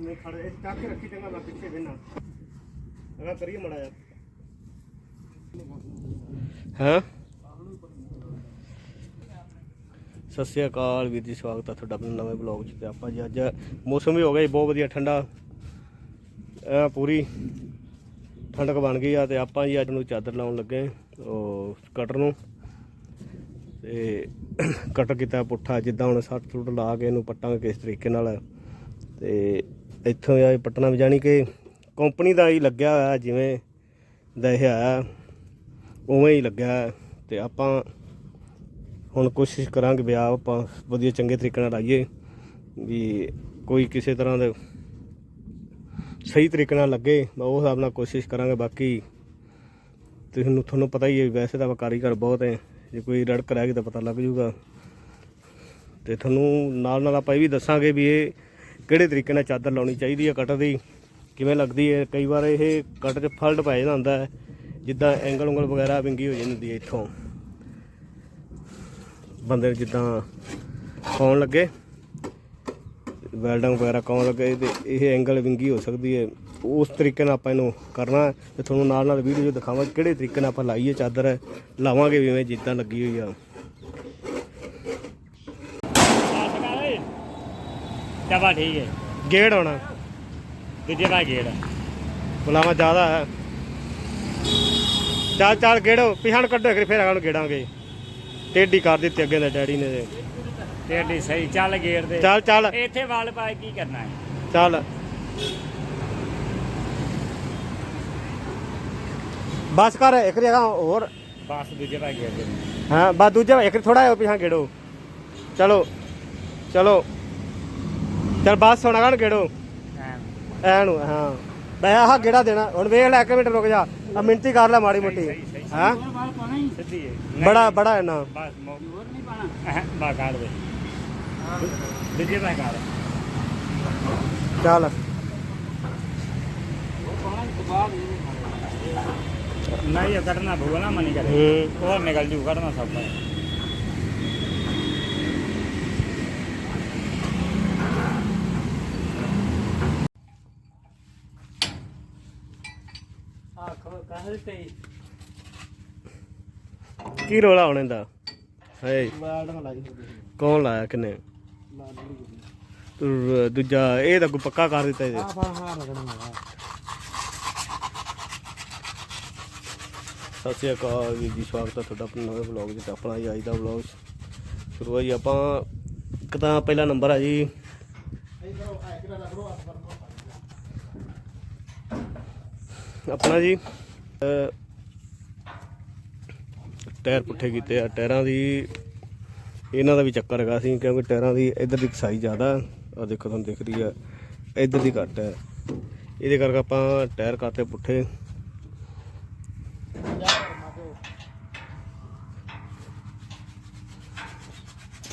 ਮੈਂ ਖੜੇ ਚੱਕ ਕੇ ਰੱਖੀ ਚੰਗਾ ਮੈਂ ਪਿੱਛੇ ਬਿਨਾ ਅਗਾ ਕਰੀਏ ਮੜਾ ਯਾਰ ਹਾਂ? ਸਤਿ ਸ਼੍ਰੀ ਅਕਾਲ ਵੀਰ ਜੀ, ਸਵਾਗਤ ਹੈ ਤੁਹਾਡਾ ਆਪਣੇ ਨਵੇਂ ਬਲੌਗ 'ਚ ਤੇ ਆਪਾਂ ਜੀ ਅੱਜ ਮੌਸਮ ਵੀ ਹੋ ਗਿਆ ਜੀ, ਬਹੁਤ ਵਧੀਆ, ਠੰਡਾ। ਪੂਰੀ ਠੰਡਕ ਬਣ ਗਈ ਆ ਤੇ ਆਪਾਂ ਜੀ ਅੱਜ ਨੂੰ ਚਾਦਰ ਲਾਉਣ ਲੱਗੇ ਉਹ ਕਟਰ ਨੂੰ। ਤੇ ਕਟਰ ਕੀਤਾ ਪੁੱਠਾ, ਜਿੱਦਾਂ ਹੁਣ ਸੱਟ ਸੁੱਟ ਲਾ ਕੇ ਇਹਨੂੰ ਪੱਟਾਂਗੇ ਕਿਸ ਤਰੀਕੇ ਨਾਲ। ਤੇ ਇੱਥੋਂ ਆ ਪਟਨਾ ਵੀ, ਜਾਣੀ ਕਿ ਕੰਪਨੀ ਦਾ ਹੀ ਲੱਗਿਆ ਹੋਇਆ, ਜਿਵੇਂ ਦਾ ਇਹ ਆਇਆ, ਉਵੇਂ ਹੀ ਲੱਗਿਆ ਹੈ। ਤੇ ਆਪਾਂ ਹੁਣ ਕੋਸ਼ਿਸ਼ ਕਰਾਂਗੇ ਵਿਆਹ ਆਪਾਂ ਵਧੀਆ ਚੰਗੇ ਤਰੀਕੇ ਨਾਲ ਲਾਈਏ ਵੀ ਕੋਈ ਕਿਸੇ ਤਰ੍ਹਾਂ ਦੇ ਸਹੀ ਤਰੀਕੇ ਨਾਲ ਲੱਗੇ, ਮੈਂ ਉਹ ਹਿਸਾਬ ਨਾਲ ਕੋਸ਼ਿਸ਼ ਕਰਾਂਗੇ। ਬਾਕੀ ਤੁਹਾਨੂੰ ਤੁਹਾਨੂੰ ਪਤਾ ਹੀ ਹੈ ਵੀ ਵੈਸੇ ਤਾਂ ਕਾਰੀਗਰ ਬਹੁਤ ਹੈ, ਜੇ ਕੋਈ ਰੜਕ ਰਹਿ ਗਈ ਤਾਂ ਪਤਾ ਲੱਗ ਜੂਗਾ। ਤੇ ਤੁਹਾਨੂੰ ਨਾਲ ਨਾਲ ਆਪਾਂ ਇਹ ਵੀ ਦੱਸਾਂਗੇ ਵੀ ਇਹ ਕਿਹੜੇ ਤਰੀਕੇ ਨਾਲ ਚਾਦਰ ਲਾਉਣੀ ਚਾਹੀਦੀ ਹੈ ਕਟਰ ਦੀ, ਕਿਵੇਂ ਲੱਗਦੀ ਹੈ? ਕਈ ਵਾਰ ਇਹ ਕਟਰ 'ਚ ਫਲਟ ਪੈ ਜਾਂਦਾ ਹੁੰਦਾ ਹੈ, ਜਿੱਦਾਂ ਐਂਗਲ ਉਂਗਲ ਵਗੈਰਾ ਵਿੰਗੀ ਹੋ ਜਾਂਦੀ ਹੈ ਇੱਥੋਂ। ਬੰਦੇ ਨੂੰ ਜਿੱਦਾਂ ਪਾਉਣ ਲੱਗੇ? ਵੈਲਡਿੰਗ ਵਗੈਰਾ ਕਾਉਣ ਲੱਗੇ? ਤੇ ਇਹ ਐਂਗਲ ਵਿੰਗੀ ਹੋ ਸਕਦੀ ਹੈ। ਉਸ ਤਰੀਕੇ ਨਾਲ ਆਪਾਂ ਇਹਨੂੰ ਕਰਨਾ ਹੈ ਤੇ ਤੁਹਾਨੂੰ ਨਾਲ ਨਾਲ ਵੀਡੀਓ ਦਿਖਾਵਾਂਗੇ ਕਿਹੜੇ ਤਰੀਕੇ ਨਾਲ ਆਪਾਂ ਲਾਈਏ ਚਾਦਰ। ਲਾਵਾਂਗੇ ਵੀ ਜਿੱਦਾਂ ਲੱਗੀ ਹੋਈ ਆ। ਚਬਾ ਠੀਕ ਹੈ। ਗੇੜ ਹੋਣਾ। ਦੂਜੇ ਦਾ ਗੇੜ। ਬੁਲਾਵਾ ਜ਼ਿਆਦਾ ਹੈ। ਚੱਲ ਚੱਲ ਗੇੜੋ। ਪਿਛਾਣ ਕੱਢੋ ਫਿਰ ਫਿਰ ਨੂੰ ਗੇੜਾਂਗੇ। ਟੇਢੀ ਕਰ ਦਿੱਤੀ ਅੱਗੇ ਦਾ ਡੈਡੀ ਨੇ। ਤੇ। ਤੇਰੀ ਸਹੀ ਚੱਲ ਗੇੜ ਦੇ। ਚੱਲ ਚੱਲ। ਇੱਥੇ ਵਾਲ ਪਾਏ ਕੀ ਕਰਨਾ ਹੈ? ਚੱਲ। ਬਸ ਕਰ ਇੱਕ ਜਗ੍ਹਾ ਹੋਰ। ਬਸ ਦੂਜੇ ਦਾ ਗੇੜ ਦੇ। ਹਾਂ ਬਸ ਦੂਜਾ ਇੱਕ ਥੋੜਾ ਜਿਹਾ ਪਿਛਾਂ ਗੇੜੋ। ਚਲੋ ਚਲੋ। ਚਲ ਬਸ ਹੋਣਾ ਕਣ ਗੇੜੋ। ਐ ਨੂੰ ਹਾਂ। ਮੈਂ ਆਹ ਗੇੜਾ ਦੇਣਾ ਹੁਣ ਵੇਖ ਲੈ ਇੱਕ ਮਿੰਟ ਰੁਕ ਜਾ। ਆ ਮਿੰਤੀ ਕਰ ਲੈ ਮਾੜੀ ਮੋਟੀ। ਹਾਂ? ਬੜਾ ਬੜਾ ਹੈ ਨਾ ਬਸ ਮੋ ਹੋਰ ਨਹੀਂ ਪਾਣਾ ਬਾ ਕਾੜ ਦੇ। ਦੂਜੇ ਦਾ ਕਾੜ ਚੱਲ। ਨਹੀਂ ਇਹ ਕੱਢਣਾ ਨਾ ਮਨੀ ਕਰੇ। ਹੂੰ। ਹੋਰ ਨਿਕਲ ਜੂ ਕੱਢਣਾ ਸਭ ਦਾ ਤੇ ਕੀ ਰੋਲਾ ਹੋਣੇ ਦਾ ਹੈ ਲਾਈ ਕੌਣ ਲਾਇਆ ਕਿਨੇ? ਦੂਜਾ ਇਹ ਤਾਂ ਕੋਈ ਪੱਕਾ ਕਰ ਦਿੱਤਾ ਇਹਦੇ। ਹਾਂ ਹਾਂ ਰਗੜਨਾ ਸਤਿ ਸ਼੍ਰੀ ਅਕਾਲ ਵੀਰ ਜੀ ਸਵਾਗਤ ਹੈ ਤੁਹਾਡਾ ਆਪਣੇ ਨਵੇਂ ਵਲੌਗ ਵਿੱਚ ਆਪਣਾ ਜੀ ਅੱਜ ਦਾ ਵਲੌਗ ਸ਼ੁਰੂ ਹੈ ਜੀ ਆਪਾਂ ਇੱਕ ਤਾਂ ਪਹਿਲਾ ਨੰਬਰ ਆ ਜੀ। ਆਪਣਾ ਜੀ। ਟਾਇਰ ਪੁੱਠੇ ਕੀਤੇ ਆ। ਟਾਇਰਾਂ ਦੀ ਇਹਨਾਂ ਦਾ ਵੀ ਚੱਕਰ ਹੈਗਾ ਸੀ ਕਿਉਂਕਿ ਟਾਇਰਾਂ ਦੀ ਇਧਰ ਦੀ ਸਾਈਜ਼ ਜ਼ਿਆਦਾ ਆ ਦੇਖੋ ਤੁਹਾਨੂੰ ਦਿਖ ਰਹੀ ਆ ਇਧਰ ਦੀ ਘੱਟ ਹੈ। ਇਹਦੇ ਕਰਕੇ ਆਪਾਂ ਟਾਇਰ ਕਰਤੇ ਪੁੱਠੇ।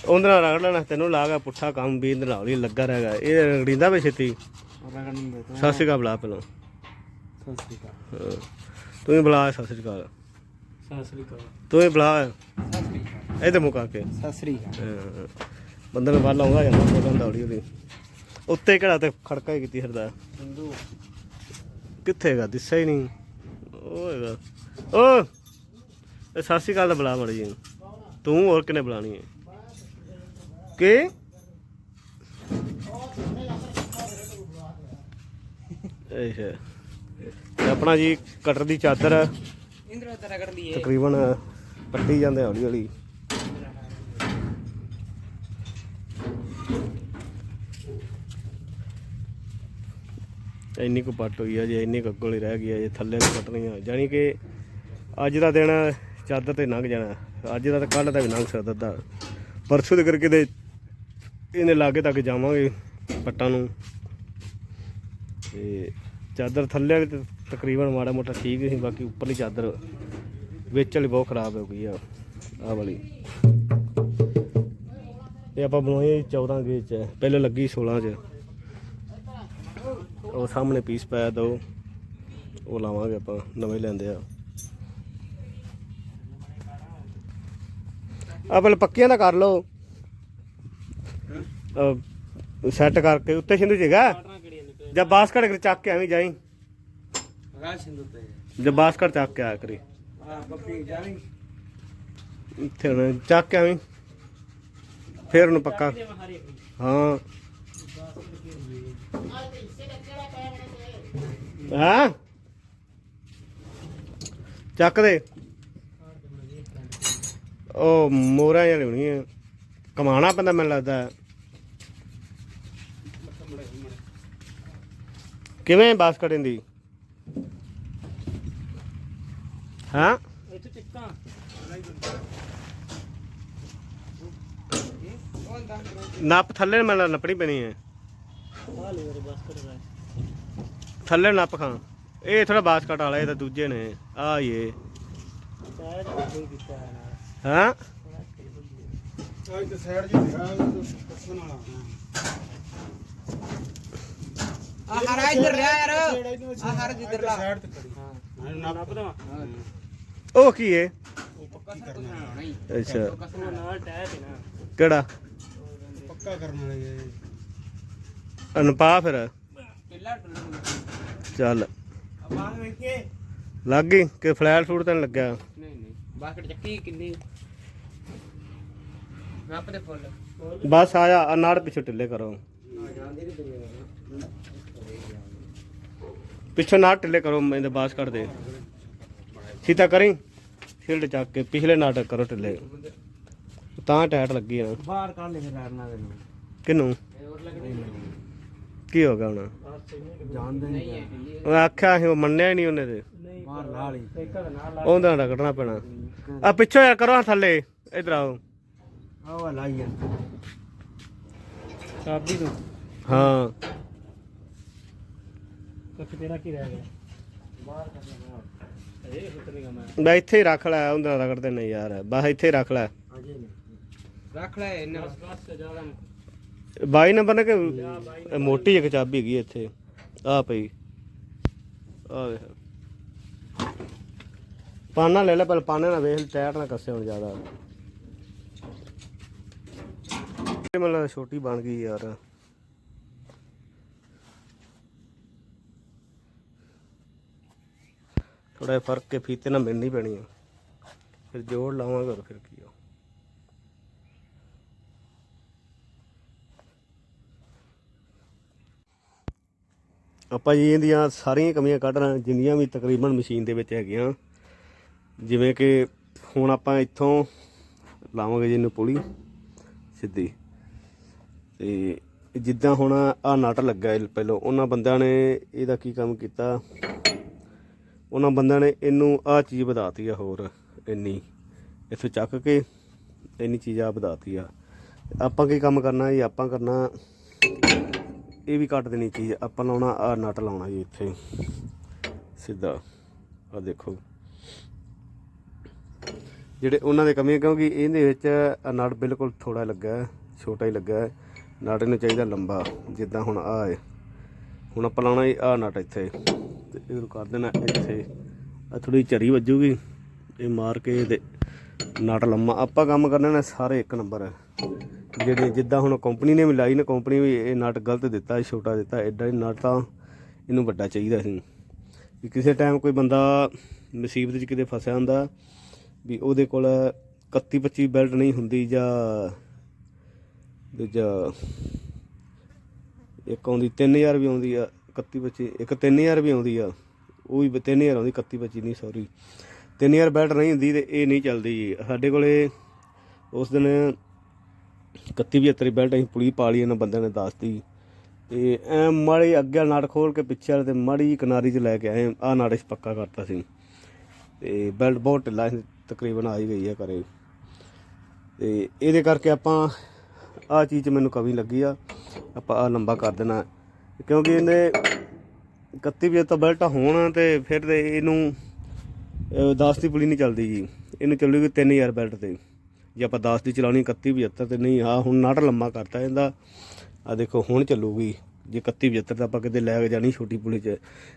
ਉਹਦੇ ਨਾਲ ਰਗੜ ਲੈਣਾ ਤੈਨੂੰ ਲਾ ਗਿਆ ਪੁੱਠਾ ਕੰਮ ਵੀ ਇਹਦੇ ਨਾਲ ਹੀ ਲੱਗਾ ਰਹੇਗਾ ਇਹ ਰਗੜੀਂਦਾ ਵੇ ਛੇਤੀ? ਸਤਿ ਸ਼੍ਰੀ ਅਕਾਲ ਬੁਲਾ ਪਹਿਲਾਂ। ਸਤਿ ਸ੍ਰੀ ਅਕਾਲ। ਹਾਂ। ਤੂੰ ਹੀ ਬੁਲਾ ਸਤਿ ਸ਼੍ਰੀ ਅਕਾਲ। ਸਤਿ ਸ੍ਰੀ ਅਕਾਲ। ਤੂੰ ਹੀ ਬੁਲਾ। ਸਤਿ ਸ੍ਰੀ ਅਕਾਲ। ਇਹਦੇ ਮੁਕਾ ਕੇ। ਸਤਿ ਸ੍ਰੀ ਅਕਾਲ। ਹਾਂ। ਬੰਦੇ ਨੂੰ ਵੱਲ ਆਉਂਦਾ ਜਾਂਦਾ ਬੋਲਣ ਹੌਲੀ ਹੌਲੀ ਉੱਤੇ ਕਿਹੜਾ ਤੇ ਖੜਕਾ ਹੀ ਕੀਤੀ ਫਿਰਦਾ। ਕਿੱਥੇ ਹੈਗਾ? ਦਿਸਿਆ ਹੀ ਨਹੀਂ। ਉਹ ਹੈਗਾ। ਓ ਇਹ ਸਤਿ ਸ਼੍ਰੀ ਅਕਾਲ ਦਾ ਬੁਲਾ ਮੜੀ ਜੀ ਤੂੰ ਹੋਰ ਕਿਨੇ ਬੁਲਾਣੀ ਹੈ? ਕੀ? ਅੱਛਾ ਤੇ ਆਪਣਾ ਜੀ ਕਟਰ ਦੀ ਚਾਦਰ ਇੰਦਰਾ ਤੇ ਰਗੜ ਲਈਏ। ਤਕਰੀਬਨ ਪੱਟੀ ਜਾਂਦੇ ਹੌਲੀ ਹੌਲੀ। ਇੰਨੀ ਕੁ ਪੱਟ ਹੋਈ ਆ ਜੇ ਇੰਨੀ ਕੁ ਅੱਗੋਂ ਹੀ ਰਹਿ ਗਈ ਆ ਜੇ ਥੱਲੇ ਨੂੰ ਪੱਟਣੀ ਆ। ਜਾਣੀ ਕਿ ਅੱਜ ਦਾ ਦਿਨ ਚਾਦਰ ਤੇ ਲੰਘ ਜਾਣਾ। ਅੱਜ ਦਾ ਤਾਂ ਕੱਲ ਦਾ ਵੀ ਲੰਘ ਸਕਦਾ ਦਾ ਪਰਸੋਂ ਦੇ ਕਰਕੇ ਤੇ ਇਹਨੇ ਲਾਗੇ ਤੱਕ ਜਾਵਾਂਗੇ ਪੱਟਾਂ ਨੂੰ। ਤੇ ਚਾਦਰ ਥੱਲੇ ਵਾਲੀ ਤੇ ਤਕਰੀਬਨ ਮਾੜਾ ਮੋਟਾ ਠੀਕ ਸੀ, ਬਾਕੀ ਉੱਪਰਲੀ ਚਾਦਰ ਵਿੱਚ ਵਾਲੀ ਬਹੁਤ ਖਰਾਬ ਹੋ ਗਈ ਆ, ਆਹ ਵਾਲੀ। ਇਹ ਆਪਾਂ ਬਣਾਈ 14 ਗੇਜ ਚ ਪਹਿਲਾਂ ਲੱਗੀ 16 ਚ। ਉਹ ਸਾਹਮਣੇ ਪੀਸ ਪਾਇਆ ਦੋ, ਉਹ ਲਾਵਾਂਗੇ ਆਪਾਂ, ਨਵੇਂ ਲੈਂਦੇ ਆ। ਆ ਪਹਿਲੇ ਪੱਕੀਆਂ ਦਾ ਕਰ ਲਓ। ਸੈੱਟ ਕਰਕੇ, ਉੱਤੇ ਸਿੰਧੂ ਜਗਾ? ਕਾਟਣਾ ਕਿਹੜੀ ਬਾਸਕਟ ਚੱਕ ਕੇ ਐਵੇਂ ਜਾਈ? ਜਦ ਬਾਸਕਟ ਚੱਕ ਕੇ ਆਇਆ ਕਰੀ। ਜਾਣੀ ਇੱਥੇ ਹੁਣ ਚੱਕ ਕੇ ਐਵੇਂ ਫੇਰ ਉਹਨੂੰ ਪੱਕਾ। ਹਾਂ। ਹਾਂ? ਚੱਕ ਦੇ। ਉਹ ਮੋਹਰਾਂ ਜਿਹਾ ਲਿਆਉਣੀ ਹੈ ਕਮਾਣਾ ਪੈਂਦਾ ਮੈਨੂੰ ਲੱਗਦਾ। ਕਿਵੇਂ ਬਾਸਕਟ ਦੀ ਹਾਂ? ਇੱਥੇ ਟਿੱਕਾਂ। ਨੱਪ ਥੱਲੇ ਮੈਨੂੰ ਨੱਪਣੀ ਪੈਣੀ ਹੈ। ਆ ਲੈ ਮੇਰੇ ਬਸ ਕਰ ਰਹਾ ਥੱਲੇ ਨੱਪ ਖਾਂ। ਇਹ ਥੋੜਾ ਬਾਸਕਟ ਵਾਲਾ ਇਹ ਤਾਂ ਦੂਜੇ ਨੇ। ਆ ਇਹ ਹੈ? ਆ ਇੱਕ ਸਾਈਡ ਜੀ ਦੱਸਣ ਵਾਲਾ ਆ ਹਰਾ ਇੱਧਰ ਲਿਆ ਯਾਰ। ਆ ਹਰ ਜਿੱਧਰ ਲਾ। ਸਾਈਡ ਤੇ ਖੜੀ ਹਾਂ। ਨਾ ਨੱਪ ਦਵਾ ਉਹ ਕੀ ਹੈ ਪੱਕਾ ਕਰਨਾ ਨਹੀਂ ਅੱਛਾ। ਉਹ ਨਾਲ ਟਾਇਰ ਤੇ ਨਾ ਕਿਹੜਾ? ਪੱਕਾ ਕਰਨ ਵਾਲੇ ਅਨਪਾ ਫਿਰ? ਚੱਲ। ਆਪਾਂ ਲੱਗ ਗਈ? ਕਿ ਫਲੈਟ ਫੂਡ ਤਾਂ ਲੱਗਿਆ? ਨਹੀਂ ਨਹੀਂ ਬਾਸਕਟ ਚੱਕੀ ਕਿੰਨੀ ਨਾਪ ਦੇ ਫੁੱਲ ਬਸ ਆ ਜਾ ਆ ਨਾੜ ਪਿੱਛੇ ਢਿੱਲੇ ਕਰੋ। ਪਿੱਛੋਂ ਨਾੜ ਢਿੱਲੇ ਕਰੋ ਇਹਦੇ ਬਾਸਕਟ ਦੇ। ਸੀਤਾ ਕਰੀ। ਸ਼ੀਲਡ ਚੱਕ ਕੇ ਪਿਛਲੇ ਨਾਟਕ ਕਰੋ ਢਿੱਲੇ। ਤਾਂ ਟਾਈਟ ਲੱਗੀ ਆ। ਬਾਹਰ ਕੱਢ ਲੈ ਕਰਨਾ ਦੇ ਨੂੰ ਕਿਨੂੰ ਕੀ ਹੋ ਗਿਆ ਹੁਣ? ਜਾਣਦੇ ਨਹੀਂ ਉਹ ਆਖਿਆ ਸੀ ਉਹ ਮੰਨਿਆ ਨਹੀਂ ਉਹਨੇ ਤੇ। ਬਾਹਰ ਲਾ ਲਈ ਦਾ ਉਹਦਾ ਰਗੜਨਾ ਪੈਣਾ। ਆ ਪਿੱਛੋਂ ਯਾਰ ਕਰੋ ਥੱਲੇ। ਇਧਰ ਆਓ। ਆਹ ਲਾਈ ਚਾਬੀ ਤੋਂ। ਹਾਂ। ਕੱਖ ਤੇਰਾ ਕੀ ਰਹਿ ਗਿਆ? ਬਾਹਰ ਮੈਂ ਬਾ ਇੱਥੇ ਹੀ ਰੱਖ ਲੈ ਉਹਦਾ ਰਗੜਦੇ ਨਹੀਂ ਯਾਰ। ਬਸ ਇੱਥੇ ਰੱਖ ਲੈ। ਰੱਖ ਲੈ ਇਹਨਾਂ ਬਸ ਬਸ ਤੇ ਜ਼ਿਆਦਾ ਨਹੀਂ 22 ਨੰਬਰ ਨੇ ਕਿ ਮੋਟੀ ਇੱਕ ਚਾਬੀ ਹੈਗੀ ਇੱਥੇ। ਆ ਪਈ। ਆ ਵੇਖ। ਪਾਨਾ ਲੈ ਲੈ ਪਰ ਪਾਨੇ ਨਾਲ ਵੇਖ ਟਾਇਰ ਨਾ ਕੱਸੇ ਹੁਣ ਜ਼ਿਆਦਾ। ਇਹ ਮਤਲਬ ਛੋਟੀ ਬਣ ਗਈ ਯਾਰ। ਥੋੜਾ ਜਿਹਾ ਫ਼ਰਕ ਕੇ ਫੀਤੇ ਨਾਲ ਮਿਲਣੀ ਪੈਣੀ ਆ। ਫਿਰ ਜੋੜ ਲਾਵਾਂਗੇ ਹੋਰ ਫਿਰ ਕੀ ਆ। ਆਪਾਂ ਜੀ ਇਹਦੀਆਂ ਸਾਰੀਆਂ ਕਮੀਆਂ ਕੱਢਣਾ ਜਿੰਨੀਆਂ ਵੀ ਤਕਰੀਬਨ ਮਸ਼ੀਨ ਦੇ ਵਿੱਚ ਹੈਗੀਆਂ। ਜਿਵੇਂ ਕਿ ਹੁਣ ਆਪਾਂ ਇੱਥੋਂ ਲਾਵਾਂਗੇ ਜੀ ਇਹਨੂੰ ਪੁਲੀ, ਸਿੱਧੀ। ਤੇ ਜਿੱਦਾਂ ਹੁਣ ਆ ਨਟ ਲੱਗਾ ਪਹਿਲਾਂ, ਉਹਨਾਂ ਬੰਦਿਆਂ ਨੇ ਇਹਦਾ ਕੀ ਕੰਮ ਕੀਤਾ? ਉਹਨਾਂ ਬੰਦਿਆਂ ਨੇ ਇਹਨੂੰ ਆ ਚੀਜ਼ ਵਧਾਤੀ ਆ ਹੋਰ, ਇੰਨੀ। ਇੱਥੋਂ ਚੱਕ ਕੇ ਇੰਨੀ ਚੀਜ਼ ਆ ਵਧਾਤੀ ਆ। ਆਪਾਂ ਕੀ ਕੰਮ ਕਰਨਾ ਜੀ? ਆਪਾਂ ਕਰਨਾ ਇਹ ਵੀ ਕੱਟ ਦੇਣੀ ਚੀਜ਼। ਆਪਾਂ ਲਾਉਣਾ ਆ ਨਟ ਲਾਉਣਾ ਜੀ ਇੱਥੇ। ਸਿੱਧਾ। ਆ ਦੇਖੋ। ਜਿਹੜੇ ਉਹਨਾਂ ਦੇ ਕਮੀਆਂ, ਕਿਉਂਕਿ ਇਹਦੇ ਵਿੱਚ ਆਹ ਨਟ ਬਿਲਕੁਲ ਥੋੜਾ ਲੱਗਾ, ਛੋਟਾ ਹੀ ਲੱਗਾ। ਹੈ। ਨਟ ਨੂੰ ਚਾਹੀਦਾ ਲੰਬਾ, ਜਿੱਦਾਂ ਹੁਣ ਆ ਹੈ। ਹੁਣ ਆਪਾਂ ਲਾਉਣਾ ਜੀ ਆ ਨਟ ਇੱਥੇ। ਇਹਨੂੰ ਕਰ ਦੇਣਾ ਇੱਥੇ ਆ ਥੋੜੀ ਚਰੀ ਵੱਜੂਗੀ। ਇਹ ਮਾਰ ਕੇ ਤੇ ਨਟ ਲੰਮਾ। ਆਪਾਂ ਕੰਮ ਕਰਨੇ ਨੇ ਸਾਰੇ ਇੱਕ ਨੰਬਰ। ਹੈ ਜਿਹੜੇ ਜਿੱਦਾਂ ਹੁਣ ਕੰਪਨੀ ਨੇ ਵੀ ਲਾਈ ਨਾ ਕੰਪਨੀ ਵੀ ਇਹ ਨਟ ਗਲਤ ਦਿੱਤਾ ਛੋਟਾ ਦਿੱਤਾ ਐਡਾ ਹੀ ਨਟ ਤਾਂ ਇਹਨੂੰ ਵੱਡਾ ਚਾਹੀਦਾ ਸੀ। ਵੀ ਕਿਸੇ ਟਾਈਮ ਕੋਈ ਬੰਦਾ ਮੁਸੀਬਤ 'ਚ ਕਿਤੇ ਫਸਿਆ ਹੁੰਦਾ, ਵੀ ਉਹਦੇ ਕੋਲ 31 25 ਬੈਲਟ ਨਹੀਂ ਹੁੰਦੀ ਜਾਂ ਦੂਜਾ ਇੱਕ ਆਉਂਦੀ 3000 ਵੀ ਆਉਂਦੀ ਆ 31 25 ਇੱਕ 3000 ਵੀ ਆਉਂਦੀ ਆ। ਉਹ ਵੀ 3000 ਆਉਂਦੀ 31 25 ਨਹੀਂ ਸੌਰੀ 3000 ਬੈਲਟ ਨਹੀਂ ਹੁੰਦੀ ਤੇ ਇਹ ਨਹੀਂ ਚੱਲਦੀ ਜੀ। ਸਾਡੇ ਕੋਲੇ ਉਸ ਦਿਨ 31 75 ਬੈਲਟ ਅਸੀਂ ਪੁਲੀ ਪਾ ਲਈ, ਇਹਨਾਂ ਬੰਦਿਆਂ ਨੇ ਦੱਸਤੀ ਤੇ ਐ ਮਾੜੀ ਅੱਗੇ ਨਾੜ ਖੋਲ ਕੇ ਪਿੱਛੇ ਵਾਲੇ ਤੇ ਮਾੜੀ ਕਿਨਾਰੀ 'ਚ ਲੈ ਕੇ ਆਏ। ਆ ਨਾੜ ਪੱਕਾ ਕਰਤਾ ਸੀ। ਤੇ ਬੈਲਟ ਬਹੁਤ ਢਿੱਲਾ ਸੀ, ਤਕਰੀਬਨ ਆ ਹੀ ਗਈ ਆ ਘਰੇ। ਤੇ ਇਹਦੇ ਕਰਕੇ ਆਪਾਂ ਆ ਚੀਜ਼ 'ਚ ਮੈਨੂੰ ਕਮੀ ਲੱਗੀ ਆ। ਆਪਾਂ ਆ ਲੰਬਾ ਕਰ ਦੇਣਾ। ਕਿਉਂਕਿ ਇਹਨੇ 31 ਵਜੇ ਤੋਂ ਬੈਲਟ ਹੋਣ ਤੇ ਫਿਰ ਤੇ ਇਹਨੂੰ 10 ਦੀ ਪੁਲੀ ਨਹੀਂ ਚੱਲਦੀ ਜੀ। ਇਹਨੂੰ ਚੱਲੂਗੀ 3000 ਬੈਲਟ ਤੇ। ਜੇ ਆਪਾਂ 10 ਦੀ ਚਲਾਉਣੀ 31 75 ਤੇ ਨਹੀਂ ਆ ਹੁਣ ਨਾਟ ਲੰਮਾ ਕਰਤਾ ਇਹਦਾ। ਆ ਦੇਖੋ, ਹੁਣ ਚੱਲੂਗੀ। ਜੇ 31 75 ਤਾਂ ਆਪਾਂ ਕਿਤੇ ਲੈ ਕੇ ਜਾਣੀ ਛੋਟੀ ਪੁਲੀ 'ਚ।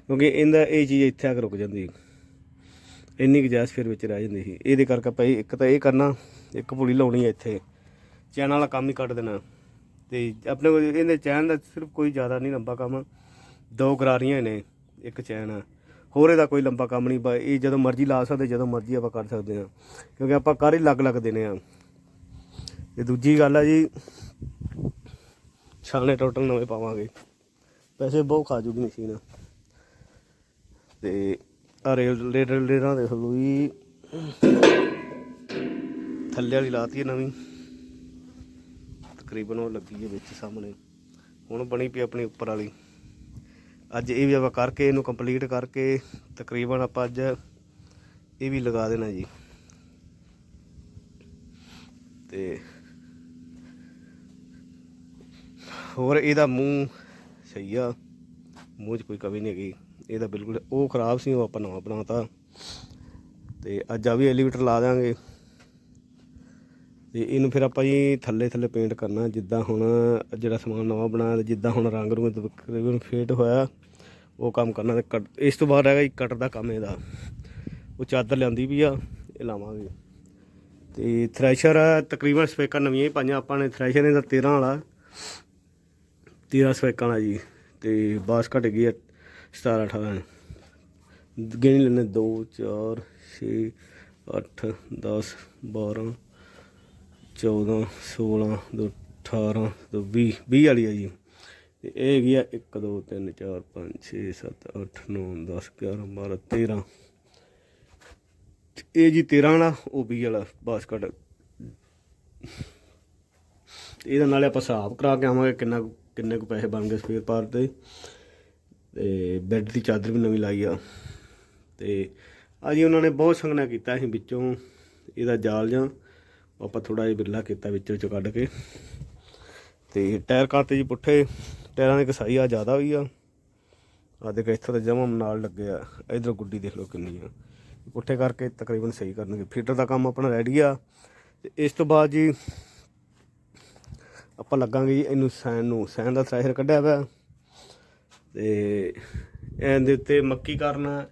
ਕਿਉਂਕਿ ਇਹਦਾ ਇਹ ਚੀਜ਼ ਇੱਥੇ ਆ ਕੇ ਰੁਕ ਜਾਂਦੀ। ਇੰਨੀ ਗੁਜਾਇਸ਼ ਫਿਰ ਵਿੱਚ ਰਹਿ ਜਾਂਦੀ ਸੀ। ਇਹਦੇ ਕਰਕੇ ਆਪਾਂ ਇੱਕ ਤਾਂ ਇਹ ਕਰਨਾ, ਇੱਕ ਪੁਲੀ ਲਾਉਣੀ ਹੈ ਇੱਥੇ। ਚੈਨਲ ਵਾਲਾ ਕੰਮ ਹੀ ਕੱਢ ਦੇਣਾ। ਤੇ ਆਪਣੇ ਕੋਲ ਇਹਨੇ ਚੈਨ ਦਾ ਸਿਰਫ ਕੋਈ ਜ਼ਿਆਦਾ ਨਹੀਂ ਲੰਬਾ ਕੰਮ। ਦੋ ਗਰਾਰੀਆਂ ਨੇ, ਇੱਕ ਚੈਨ ਆ। ਹੋਰ ਇਹਦਾ ਕੋਈ ਲੰਬਾ ਕੰਮ ਨਹੀਂ ਬਾ ਇਹ ਜਦੋਂ ਮਰਜ਼ੀ ਲਾ ਸਕਦੇ, ਜਦੋਂ ਮਰਜ਼ੀ ਆਪਾਂ ਕਰ ਸਕਦੇ ਹਾਂ। ਕਿਉਂਕਿ ਆਪਾਂ ਕਰ ਹੀ ਲੱਗ ਲੱਗ ਦੇਣੇ ਆ। ਤੇ ਦੂਜੀ ਗੱਲ ਆ ਜੀ, ਛਾਣੇ ਟੋਟਲ ਨਵੇਂ ਪਾਵਾਂਗੇ। ਪੈਸੇ ਬਹੁਤ ਖਾ ਜੂਗੀ ਮਸ਼ੀਨ। ਤੇ ਆ ਰੇਲ ਰੇਲ, ਰੇਲਾਂ ਦੇ ਲਓ ਜੀ। ਥੱਲੇ ਵਾਲੀ ਲਾਤੀ ਹੈ ਨਵੀਂ। ਤਕਰੀਬਨ ਉਹ ਲੱਗੀ ਹੈ ਵਿੱਚ ਸਾਹਮਣੇ। ਹੁਣ ਬਣੀ ਪਈ ਆਪਣੀ ਉੱਪਰ ਵਾਲੀ। ਅੱਜ ਇਹ ਵੀ ਆਪਾਂ ਕਰਕੇ, ਇਹਨੂੰ ਕੰਪਲੀਟ ਕਰਕੇ ਤਕਰੀਬਨ ਆਪਾਂ ਅੱਜ ਇਹ ਵੀ ਲਗਾ ਦੇਣਾ ਜੀ। ਤੇ ਹੋਰ ਇਹਦਾ ਮੂੰਹ ਸਹੀ ਆ ਮੂੰਹ 'ਚ ਕੋਈ ਕਮੀ ਨਹੀਂ ਹੈਗੀ। ਇਹਦਾ ਬਿਲਕੁਲ ਉਹ ਖਰਾਬ ਸੀ, ਉਹ ਆਪਾਂ ਨਵਾਂ ਬਣਾਤਾ। ਤੇ ਅੱਜ ਆ ਵੀ ਐਲੀਵੇਟਰ ਲਾ ਦਾਂਗੇ ਤੇ ਇਹਨੂੰ ਫਿਰ ਆਪਾਂ ਜੀ ਥੱਲੇ ਥੱਲੇ ਪੇਂਟ ਕਰਨਾ, ਜਿੱਦਾਂ ਹੁਣ ਜਿਹੜਾ ਸਮਾਨ ਨਵਾਂ ਬਣਾਇਆ ਤੇ ਜਿੱਦਾਂ ਹੁਣ ਰੰਗ ਰੂੰਗ ਤਕਰੀਬਨ ਫੇਟ ਹੋਇਆ, ਉਹ ਕੰਮ ਕਰਨਾ ਤੇ ਕੱਟ- ਇਸ ਤੋਂ ਬਾਅਦ ਹੈਗਾ ਜੀ ਕਟਰ ਦਾ ਕੰਮ ਇਹਦਾ। ਉਹ ਚਾਦਰ ਲਿਆਂਦੀ ਵੀ ਆ, ਇਹ ਲਾਵਾਂਗੇ। ਤੇ ਥ੍ਰੈਸ਼ਰ ਤਕਰੀਬਨ ਸਪੇਕਾਂ ਨਵੀਆਂ ਹੀ ਪਾਈਆਂ, ਆਪਾਂ ਨੇ ਥ੍ਰੈਸ਼ਰ ਇਹਦਾ 13 ਵਾਲਾ 13 ਸਪੇਕਾਂ ਵਾਲਾ ਜੀ, ਤੇ ਬਾਸ ਘਟ ਗਈ ਹੈ 17 18 ਗਿਣ ਲੈਣੇ 2 4 6 8 10 12 14 16 ਦੋ 18 ਦੋ 20 20 ਵਾਲੀ ਆ ਜੀ। ਤੇ ਇਹ ਹੈਗੀ ਆ 1 2 3 4 5 6 7 8 9 10 11 12 13 ਇਹ ਜੀ 13 ਵਾਲਾ, ਉਹ 20 ਵਾਲਾ ਬਾਸਕਟ ਇਹਦੇ ਨਾਲੇ ਆਪਾਂ ਹਿਸਾਬ ਕਰਾ ਕੇ ਆਵਾਂਗੇ ਕਿੰਨਾ ਕੁ- ਕਿੰਨੇ ਕੁ ਪੈਸੇ ਬਣ ਗਏ ਸਪੇਅਰ ਪਾਰਟ 'ਤੇ ਤੇ ਬੈੱਡ ਦੀ ਚਾਦਰ ਵੀ ਨਵੀਂ ਲਾਈ ਆ। ਤੇ ਆ ਜੀ ਉਹਨਾਂ ਨੇ ਬਹੁਤ ਸੰਗਣਾ ਕੀਤਾ ਸੀ ਵਿੱਚੋਂ, ਇਹਦਾ ਜਾਲ ਜਾਂ ਆਪਾਂ ਥੋੜਾ ਜਿਹਾ ਬਿਰਲਾ ਕੀਤਾ ਵਿੱਚੋਂ ਚੋਂ ਕੱਢ ਕੇ ਤੇ ਟਾਇਰ ਕਰਤੇ ਜੀ ਪੁੱਠੇ, ਟਾਇਰਾਂ ਦੀ ਕਸਾਈ ਆ ਜ਼ਿਆਦਾ ਹੋਈ ਆ। ਆ ਦੇਖ, ਇੱਥੋਂ ਤੇ ਜਮਾ ਨਾਲ ਲੱਗੇ ਆ। ਇਧਰ ਗੁੱਡੀ ਦੇਖ ਲਓ ਕਿੰਨੀ ਆ। ਪੁੱਠੇ ਕਰਕੇ ਤਕਰੀਬਨ ਸਹੀ ਕਰਨਗੇ। ਫੀਟਰ ਦਾ ਕੰਮ ਆਪਣਾ ਰੈਡੀ ਆ। ਤੇ ਇਸ ਤੋਂ ਬਾਅਦ ਜੀ ਆਪਾਂ ਲੱਗਾਂਗੇ ਜੀ ਇਹਨੂੰ ਸੈਨ ਨੂੰ। ਸੈਨ ਦਾ ਥ੍ਰੈਸ਼ਰ ਕੱਢਿਆ ਪਿਆ ਤੇ ਇਹਦੇ ਉੱਤੇ ਮੱਕੀ ਕਰਨਾ।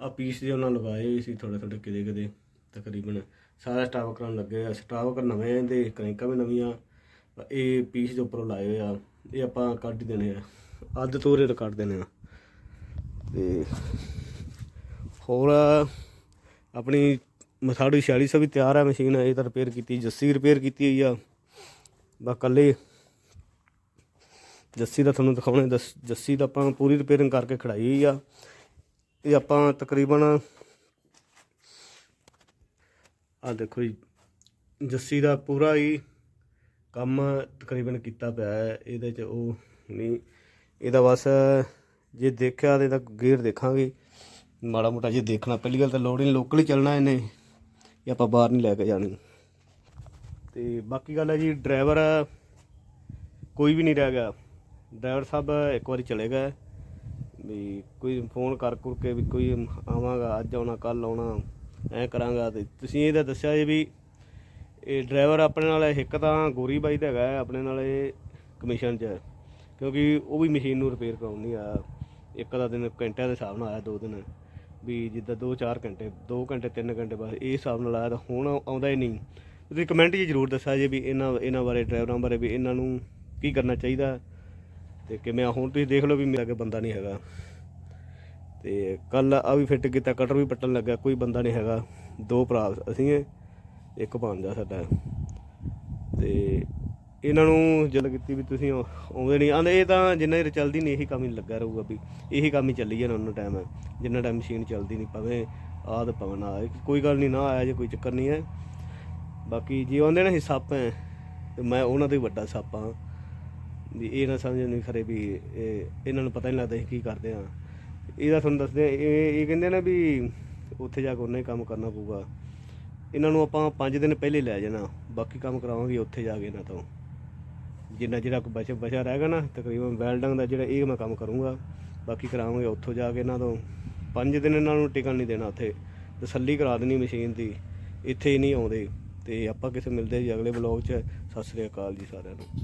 ਆ ਪੀਸ ਜੇ ਉਹਨਾਂ ਲਗਾਏ ਹੋਏ ਸੀ ਥੋੜੇ ਥੋੜੇ ਕਿਦੇ ਕਿਦੇ ਤਕਰੀਬਨ ਸਾਰਾ ਸਟਾਫ ਕਰਨ ਲੱਗੇ ਆ। ਸਟਾਫ ਕਰ ਨਵੇਂ ਇਹਦੇ ਕ੍ਰੈਂਕਾਂ ਵੀ ਨਵੀਆਂ ਇਹ ਪੀਸ ਦੇ ਉੱਪਰੋਂ ਲਾਏ ਹੋਏ ਆ। ਇਹ ਆਪਾਂ ਕੱਢ ਦੇਣੇ ਆ। ਅੱਧ ਤੋਰੇ ਕੱਢ ਦੇਣੇ ਆ। ਤੇ ਹੋਰ ਆਪਣੀ ਮਸਾੜੀ 4600 ਵੀ ਤਿਆਰ ਹੈ ਮਸ਼ੀਨ ਇਹ ਤਾਂ ਰਿਪੇਅਰ ਕੀਤੀ, ਜੱਸੀ ਰਿਪੇਅਰ ਕੀਤੀ ਹੋਈ ਆ। ਬਸ ਕੱਲੇ ਜੱਸੀ ਦਾ ਤੁਹਾਨੂੰ ਦਿਖਾਉਣਾ ਦੱਸ ਜੱਸੀ ਦਾ ਆਪਾਂ ਪੂਰੀ ਰਿਪੇਅਰਿੰਗ ਕਰਕੇ ਖੜਾਈ ਹੋਈ ਆ। ਇਹ ਆਪਾਂ ਤਕਰੀਬਨ ਆ ਦੇਖੋ ਜੀ, ਜੱਸੀ ਦਾ ਪੂਰਾ ਹੀ ਕੰਮ ਤਕਰੀਬਨ ਕੀਤਾ ਪਿਆ ਹੈ, ਇਹਦੇ ਚ ਉਹ ਨਹੀਂ, ਇਹਦਾ ਬਸ ਜੇ ਦੇਖਿਆ ਤੇ ਇਹਦਾ ਗੇਅਰ ਦੇਖਾਂਗੇ। ਮਾੜਾ ਮੋਟਾ ਜੇ ਦੇਖਣਾ, ਪਹਿਲੀ ਗੱਲ ਤਾਂ ਲੋੜ ਹੀ ਲੋਕਲ ਹੀ ਚੱਲਣਾ ਇਹਨੇ ਇਹ ਆਪਾਂ ਬਾਹਰ ਨਹੀਂ ਲੈ ਕੇ ਜਾਣੀ। ਤੇ ਬਾਕੀ ਗੱਲ ਹੈ ਜੀ ਡਰਾਈਵਰ ਕੋਈ ਵੀ ਨਹੀਂ ਰਹਿ ਗਿਆ। ਡਰਾਈਵਰ ਸਾਹਿਬ ਇੱਕ ਵਾਰੀ ਚਲੇ ਗਏ, ਵੀ ਕੋਈ ਫੋਨ ਕਰ ਕੁਰ ਕੇ ਵੀ ਕੋਈ ਆਵਾਂਗਾ, ਅੱਜ ਆਉਣਾ ਕੱਲ ਆਉਣਾ। ਐ ਕਰਾਂਗਾ ਤੇ ਤੁਸੀਂ ਇਹਦਾ ਦੱਸਿਆ ਜੀ ਵੀ ਇਹ ਡਰਾਈਵਰ ਆਪਣੇ ਨਾਲ ਇੱਕ ਤਾਂ ਗੋਰੀ ਬਾਈ ਦਾ ਹੈਗਾ ਆਪਣੇ ਨਾਲ ਇਹ ਕਮਿਸ਼ਨ 'ਚ ਕਿਉਂਕਿ ਉਹ ਵੀ ਮਸ਼ੀਨ ਨੂੰ ਰਿਪੇਅਰ ਕਰਾਉਣ ਨਹੀਂ ਆਇਆ ਇੱਕ ਦਾ ਦਿਨ ਘੰਟਿਆਂ ਦੇ ਹਿਸਾਬ ਨਾਲ ਆਇਆ, ਦੋ ਦਿਨ। ਵੀ ਜਿੱਦਾਂ 2-4 ਘੰਟੇ 2 ਘੰਟੇ 3 ਘੰਟੇ ਬਸ ਇਹ ਹਿਸਾਬ ਨਾਲ ਆਇਆ ਤਾਂ ਹੁਣ ਆਉਂਦਾ ਹੀ ਨਹੀਂ। ਤੁਸੀਂ ਕਮੈਂਟ 'ਚ ਜ਼ਰੂਰ ਦੱਸਿਆ ਜੇ ਵੀ ਇਹਨਾਂ ਇਹਨਾਂ ਬਾਰੇ, ਡਰਾਈਵਰਾਂ ਬਾਰੇ ਵੀ ਇਹਨਾਂ ਨੂੰ ਕੀ ਕਰਨਾ ਚਾਹੀਦਾ। ਤੇ ਕਿਵੇਂ ਆ? ਹੁਣ ਤੁਸੀਂ ਦੇਖ ਲਓ ਵੀ ਮੇਰਾ ਕੋਈ ਬੰਦਾ ਨਹੀਂ ਹੈਗਾ। ਤੇ ਕੱਲ ਆ ਵੀ ਫਿੱਟ ਕੀਤਾ, ਕਟਰ ਵੀ ਪੱਟਣ ਲੱਗਾ, ਕੋਈ ਬੰਦਾ ਨਹੀਂ ਹੈਗਾ, ਦੋ ਭਰਾ ਅਸੀਂ ਏ ਇੱਕ ਭਾਂਜਾ ਸਾਡਾ ਹੈ। ਤੇ ਇਹਨਾਂ ਨੂੰ ਜਦ ਕੀਤੀ ਵੀ ਤੁਸੀਂ ਆਉਂਦੇ ਨਹੀਂ ਆਂਦੇ ਇਹ ਤਾਂ ਜਿੰਨਾ ਚਿਰ ਚੱਲਦੀ ਨਹੀਂ, ਇਹੀ ਕੰਮ ਹੀ ਲੱਗਾ ਰਹੂਗਾ ਵੀ, ਇਹੀ ਕੰਮ ਹੀ ਚੱਲੀ ਜਾਣਾ ਉਹਨਾਂ ਟਾਈਮ ਜਿੰਨਾ ਟਾਈਮ ਮਸ਼ੀਨ ਚੱਲਦੀ ਨਹੀਂ ਪਵੇ ਆਦ ਭਾਵੇਂ ਨਾ ਆਏ, ਕੋਈ ਗੱਲ ਨਹੀਂ, ਨਾ ਆਇਆ ਜੇ ਕੋਈ ਚੱਕਰ ਨਹੀਂ ਹੈ ਬਾਕੀ ਜੇ ਆਉਂਦੇ ਨਾ ਇਹ ਸੱਪ ਹੈ ਤੇ ਮੈਂ ਉਹਨਾਂ ਤੋਂ ਹੀ ਵੱਡਾ ਸੱਪ ਹਾਂ ਵੀ ਇਹ ਨਾ ਸਮਝਣ ਨਹੀਂ ਖਰੇ ਵੀ ਇਹ, ਇਹਨਾਂ ਨੂੰ ਪਤਾ ਨਹੀਂ ਲੱਗਦਾ ਇਹ ਕੀ ਕਰਦੇ ਆ ਇਹਦਾ ਤੁਹਾਨੂੰ ਦੱਸਦੇ ਇਹ ਇਹ ਕਹਿੰਦੇ ਨੇ ਵੀ ਉੱਥੇ ਜਾ ਕੇ ਉਹਨਾਂ ਹੀ ਕੰਮ ਕਰਨਾ ਪਊਗਾ। ਇਹਨਾਂ ਨੂੰ ਆਪਾਂ 5 ਦਿਨ ਪਹਿਲੇ ਲੈ ਜਾਣਾ, ਬਾਕੀ ਕੰਮ ਕਰਾਵਾਂਗੇ ਉੱਥੇ ਜਾ ਕੇ ਇਹਨਾਂ ਤੋਂ। ਜਿੰਨਾ ਜਿਹੜਾ ਕੋਈ ਬਚਿਆ ਬਚਿਆ ਰਹੇਗਾ ਨਾ, ਤਕਰੀਬਨ ਵੈਲਡਿੰਗ ਦਾ ਜਿਹੜਾ ਇਹ ਮੈਂ ਕੰਮ ਕਰੂੰਗਾ, ਬਾਕੀ ਕਰਾਵਾਂਗੇ ਉੱਥੋਂ ਜਾ ਕੇ ਇਹਨਾਂ ਤੋਂ। 5 ਦਿਨ ਇਹਨਾਂ ਨੂੰ ਟਿਕਣ ਨਹੀਂ ਦੇਣਾ ਉੱਥੇ, ਤਸੱਲੀ ਕਰਾ ਦੇਣੀ ਮਸ਼ੀਨ ਦੀ, ਇੱਥੇ ਹੀ ਨਹੀਂ ਆਉਂਦੇ। ਤੇ ਆਪਾਂ ਕਿਸੇ ਮਿਲਦੇ ਜੀ ਅਗਲੇ ਬਲੌਗ 'ਚ। ਸਤਿ ਸ੍ਰੀ ਅਕਾਲ ਜੀ ਸਾਰਿਆਂ ਨੂੰ।